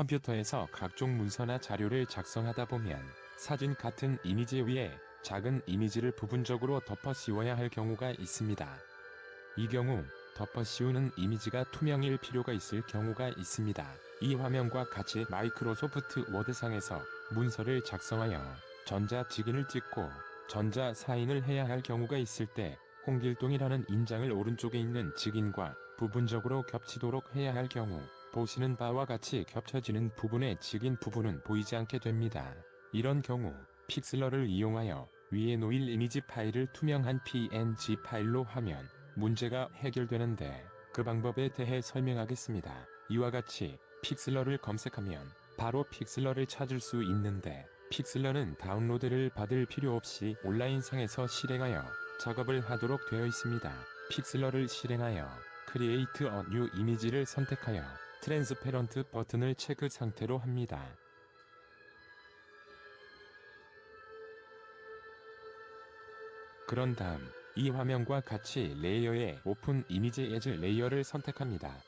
컴퓨터에서 각종 문서나 자료를 작성하다 보면 사진 같은 이미지 위에 작은 이미지를 부분적으로 덮어 씌워야 할 경우가 있습니다. 이 경우 덮어 씌우는 이미지가 투명일 필요가 있을 경우가 있습니다. 이 화면과 같이 마이크로소프트 워드상에서 문서를 작성하여 전자 직인을 찍고 전자 사인을 해야 할 경우가 있을 때 홍길동이라는 인장을 오른쪽에 있는 직인과 부분적으로 겹치도록 해야 할 경우 보시는 바와 같이 겹쳐지는 부분의 직인 부분은 보이지 않게 됩니다. 이런 경우 픽슬러를 이용하여 위에 놓일 이미지 파일을 투명한 PNG 파일로 하면 문제가 해결되는데 그 방법에 대해 설명하겠습니다. 이와 같이 픽슬러를 검색하면 바로 픽슬러를 찾을 수 있는데 픽슬러는 다운로드를 받을 필요 없이 온라인상에서 실행하여 작업을 하도록 되어 있습니다. 픽슬러를 실행하여 a New Image를 선택하여 트랜스페런트 버튼을 체크 상태로 합니다. 그런 다음 이 화면과 같이 레이어의 오픈 이미지 에즈 레이어를 선택합니다.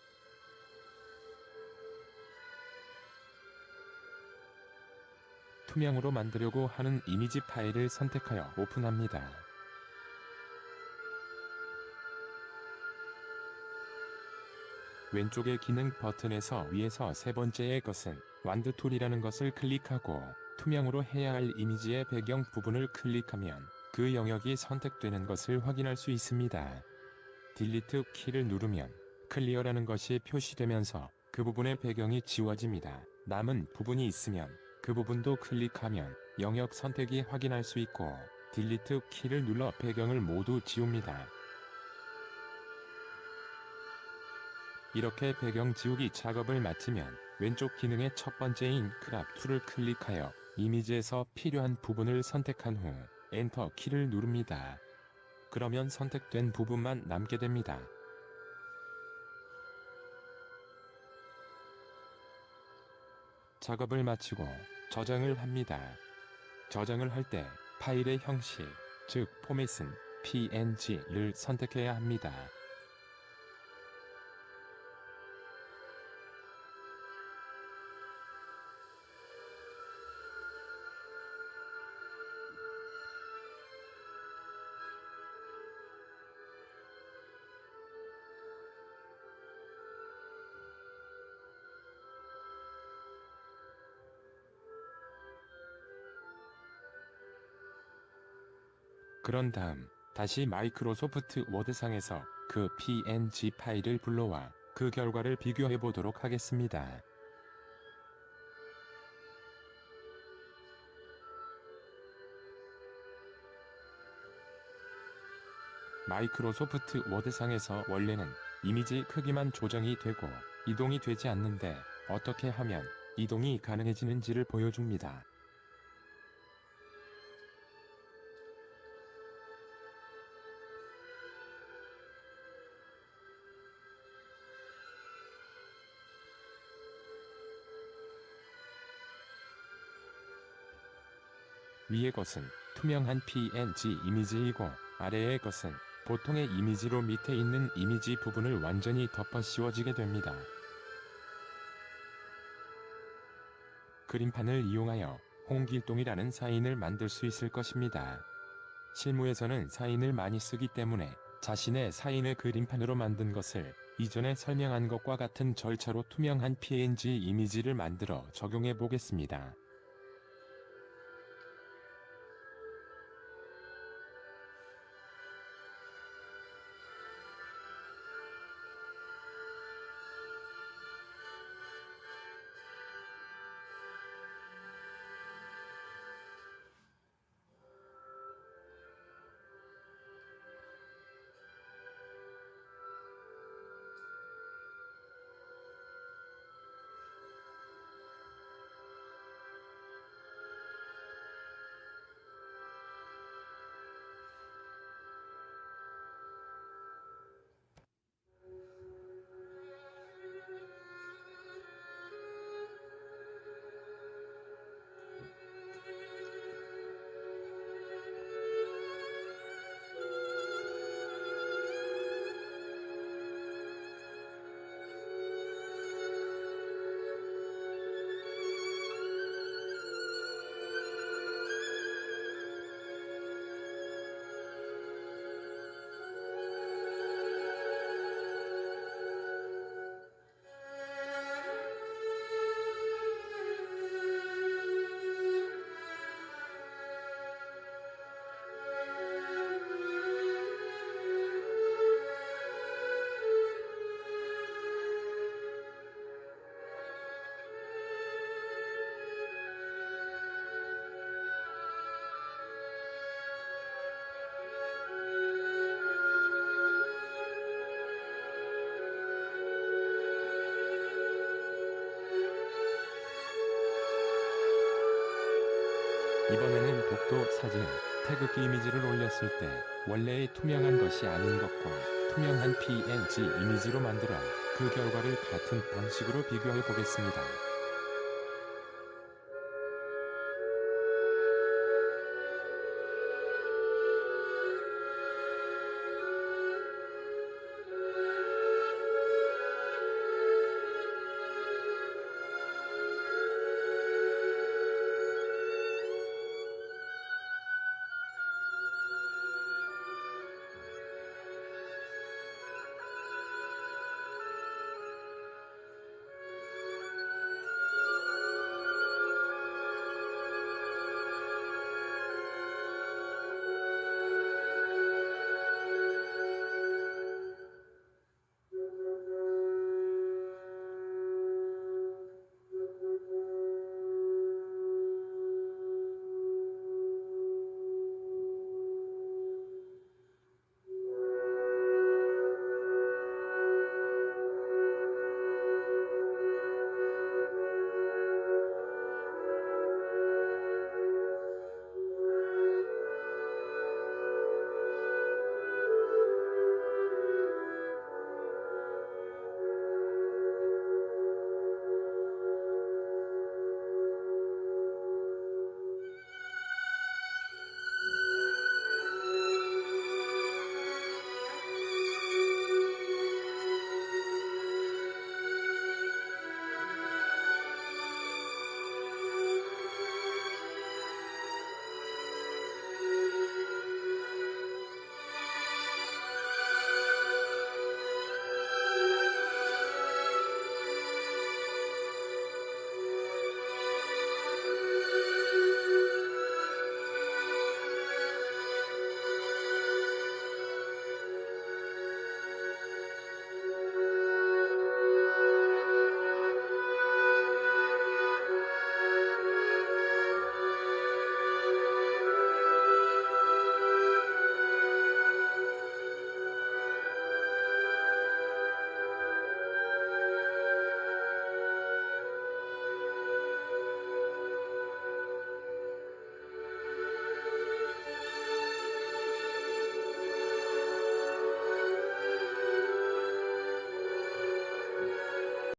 투명으로 만들려고 하는 이미지 파일을 선택하여 오픈합니다. 왼쪽의 기능 버튼에서 위에서 세 번째의 것은 완드 툴이라는 것을 클릭하고 투명으로 해야 할 이미지의 배경 부분을 클릭하면 그 영역이 선택되는 것을 확인할 수 있습니다. 딜리트 키를 누르면 클리어라는 것이 표시되면서 그 부분의 배경이 지워집니다. 남은 부분이 있으면 그 부분도 클릭하면 영역 선택이 확인할 수 있고 딜리트 키를 눌러 배경을 모두 지웁니다. 이렇게 배경 지우기 작업을 마치면 왼쪽 기능의 첫 번째인 크랍 툴을 클릭하여 이미지에서 필요한 부분을 선택한 후 엔터 키를 누릅니다. 그러면 선택된 부분만 남게 됩니다. 작업을 마치고 저장을 합니다. 저장을 할 때 파일의 형식, 즉 포맷은 PNG를 선택해야 합니다. 그런 다음 다시 마이크로소프트 워드상에서 그 PNG 파일을 불러와 그 결과를 비교해 보도록 하겠습니다. 마이크로소프트 워드상에서 원래는 이미지 크기만 조정이 되고 이동이 되지 않는데 어떻게 하면 이동이 가능해지는지를 보여줍니다. 위의 것은 투명한 PNG 이미지이고 아래의 것은 보통의 이미지로 밑에 있는 이미지 부분을 완전히 덮어 씌워지게 됩니다. 그림판을 이용하여 홍길동이라는 사인을 만들 수 있을 것입니다. 실무에서는 사인을 많이 쓰기 때문에 자신의 사인을 그림판으로 만든 것을 이전에 설명한 것과 같은 절차로 투명한 PNG 이미지를 만들어 적용해 보겠습니다. 독도 사진에 태극기 이미지를 올렸을 때 원래의 투명한 것이 아닌 것과 투명한 PNG 이미지로 만들어 그 결과를 같은 방식으로 비교해 보겠습니다.